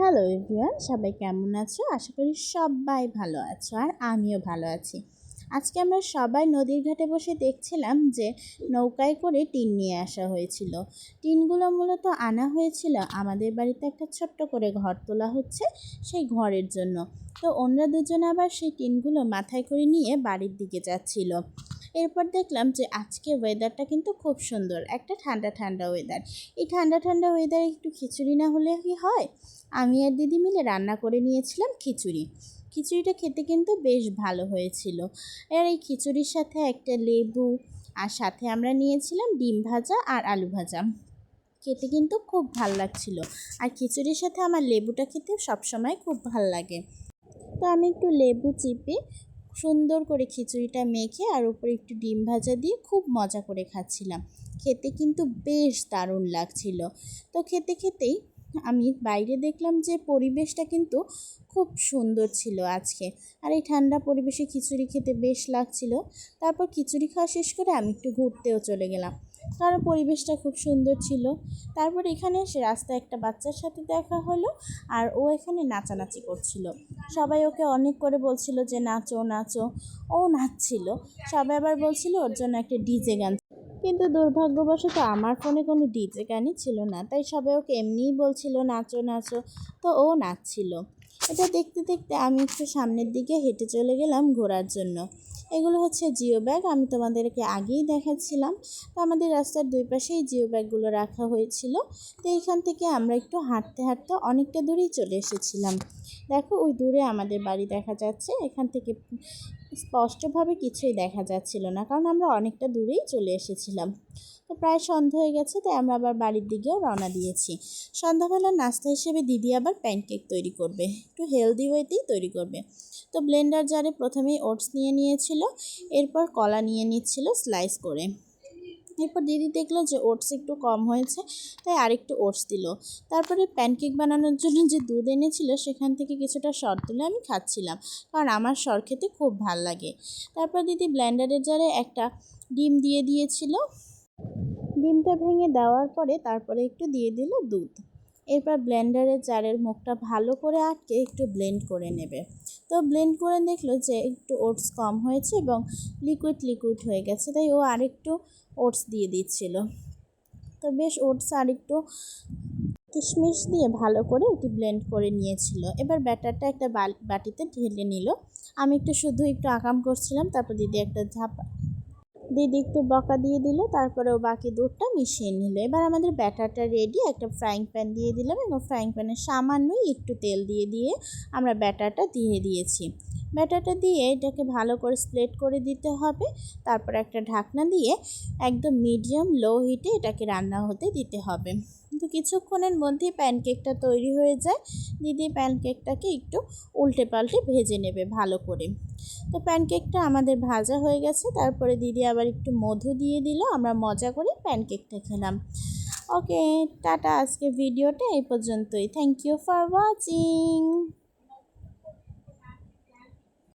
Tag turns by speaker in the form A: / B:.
A: Hello everyone, সবাই কেমন আছো? আশা করি সবাই ভালো আছো আর আমিও ভালো আছি। আজকে আমরা সবাই নদীর ঘাটে বসে দেখছিলাম যে নৌকায় করে টিন নিয়ে আসা হয়েছিল। টিনগুলো মূলত আনা হয়েছিল আমাদের বাড়িতে একটা ছোট্ট করে ঘর তোলা হচ্ছে সেই ঘরের জন্য। তো অন্য দুজন আবার সেই টিনগুলো মাথায় করে নিয়ে বাড়ির দিকে যাচ্ছিল। এরপর দেখলাম যে আজকে ওয়েদারটা কিন্তু খুব সুন্দর, একটা ঠান্ডা ঠান্ডা ওয়েদার এই ঠান্ডা ঠান্ডা ওয়েদারে একটু খিচুড়ি না হলে কি হয়? আমি আর দিদি মিলে রান্না করে নিয়েছিলাম খিচুড়ি। খিচুড়িটা খেতে কিন্তু বেশ ভালো হয়েছিল। আর এই খিচুড়ির সাথে একটা লেবু, আর সাথে আমরা নিয়েছিলাম ডিম ভাজা আর আলু ভাজা। খেতে কিন্তু খুব ভালো লাগছিল। আর খিচুড়ির সাথে আমার লেবুটা খেতে সবসময় খুব ভালো লাগে। তো আমি একটু লেবু চিপে সুন্দর করে খিচুড়িটা মেখে আর উপরে একটু ডিম ভাজা দিয়ে খুব মজা করে খাচ্ছিলাম। খেতে কিন্তু বেশ দারুণ লাগছিল। তো খেতে খেতেই আমি বাইরে দেখলাম যে পরিবেশটা কিন্তু খুব সুন্দর ছিল আজকে। আর এই ঠান্ডা পরিবেশে খিচুড়ি খেতে বেশ লাগছিল। তারপর খিচুড়ি খাওয়া শেষ করে আমি একটু ঘুরতেও চলে গেলাম। কারণ পরিবেশটা খুব সুন্দর ছিল। তারপর এখানে এসে রাস্তায় একটা বাচ্চার সাথে দেখা হলো আর ও এখানে নাচানাচি করছিল। সবাই ওকে অনেক করে বলছিল যে, নাচো নাচো। ও নাচছিল। সবাই আবার বলছিল, ওর জন্য একটা ডিজে গান কিন্তু দুর্ভাগ্যবশত আমার ফোনে কোনো ডিজে গানই ছিল না, তাই সবাই ওকে এমনিই বলছিল, নাচো নাচো। তো ও নাচছিল। এটা দেখতে দেখতে আমি একটু সামনের দিকে হেঁটে চলে গেলাম ঘোরার জন্য। এগুলো হচ্ছে জিও ব্যাগ। আমি তোমাদেরকে আগেই দেখাচ্ছিলাম। তো আমাদের রাস্তার দুই পাশেই জিও ব্যাগগুলো রাখা হয়েছিল। তো এইখান থেকে আমরা একটু হাঁটতে হাঁটতে অনেকটা দূরেই চলে এসেছিলাম। দেখো, ওই দূরে আমাদের বাড়ি দেখা যাচ্ছে। এখান থেকে স্পষ্টভাবে কিছুই দেখা যাচ্ছিল না, কারণ আমরা অনেকটা দূরেই চলে এসেছিলাম। প্রায় সন্ধ্যা হয়ে গেছে, তাই আমরা আবার বাড়ির দিকেও রওনা দিয়েছি। সন্ধ্যাবেলার নাস্তা হিসেবে দিদি আবার প্যানকেক তৈরি করবে, একটু হেলদি ওয়েতেই তৈরি করবে। তো ব্লেন্ডার জারে প্রথমেই ওটস নিয়ে নিয়েছিল, এরপর কলা নিয়ে নিচ্ছিল স্লাইস করে। এরপর দিদি দেখল যে ওটস একটু কম হয়েছে, তাই আরেকটু ওটস দিল। তারপরে প্যানকেক বানানোর জন্য যে দুধ এনেছিল, সেখান থেকে কিছুটা সর তুলে আমি খাচ্ছিলাম, কারণ আমার সর খেতে খুব ভালো লাগে। তারপর দিদি ব্লেন্ডারের জারে একটা ডিম দিয়ে দিয়েছিল ডিমটা ভেঙে দেওয়ার পরে তারপরে একটু দিয়ে দিল দুধ। এরপর ব্লেন্ডারের জারের মুখটা ভালো করে আটকে একটু ব্লেন্ড করে নেবে। তো ব্লেন্ড করে দেখল যে একটু ওটস কম হয়েছে এবং লিকুইড লিকুইড হয়ে গেছে, তাই ও আরেকটু ওটস দিয়ে দিচ্ছিল। তো বেশ ওটস আরেকটু কিশমিশ দিয়ে ভালো করে এটি ব্লেন্ড করে নিয়েছিল। এবার ব্যাটারটা একটা বাটিতে ঢেলে নিল। আমি একটু শুধু একটু আকাম করছিলাম, তারপর দিদি একটা ঝাপ দিদি একটু বকা দিয়ে দিল, তারপরে ও বাকি দুধটা মিশিয়ে নিল। এবার আমাদের ব্যাটারটা রেডি একটা ফ্রাইং প্যান দিয়ে দিলাম এবং ফ্রাইং প্যানে সামান্যই একটু তেল দিয়ে দিয়ে আমরা ব্যাটারটা দিয়ে দিয়েছি। ব্যাটারটা দিয়ে এটাকে ভালো করে স্প্লেট করে দিতে হবে, তারপর একটা ঢাকনা দিয়ে একদম মিডিয়াম লো হিটে এটাকে রান্না হতে দিতে হবে। কিন্তু কিছুক্ষণের মধ্যেই প্যানকেকটা তৈরি হয়ে যায়। দিদি প্যানকেকটাকে একটু উল্টে পাল্টে ভেজে নেবে ভালো করে। তো প্যানকেকটা আমাদের ভাজা হয়ে গেছে, তারপরে দিদি আবার একটু মধু দিয়ে দিল, আমরা মজা করে প্যানকেকটা খেলাম। ওকে, টাটা আজকে ভিডিওটা এই পর্যন্তই। Thank you for watching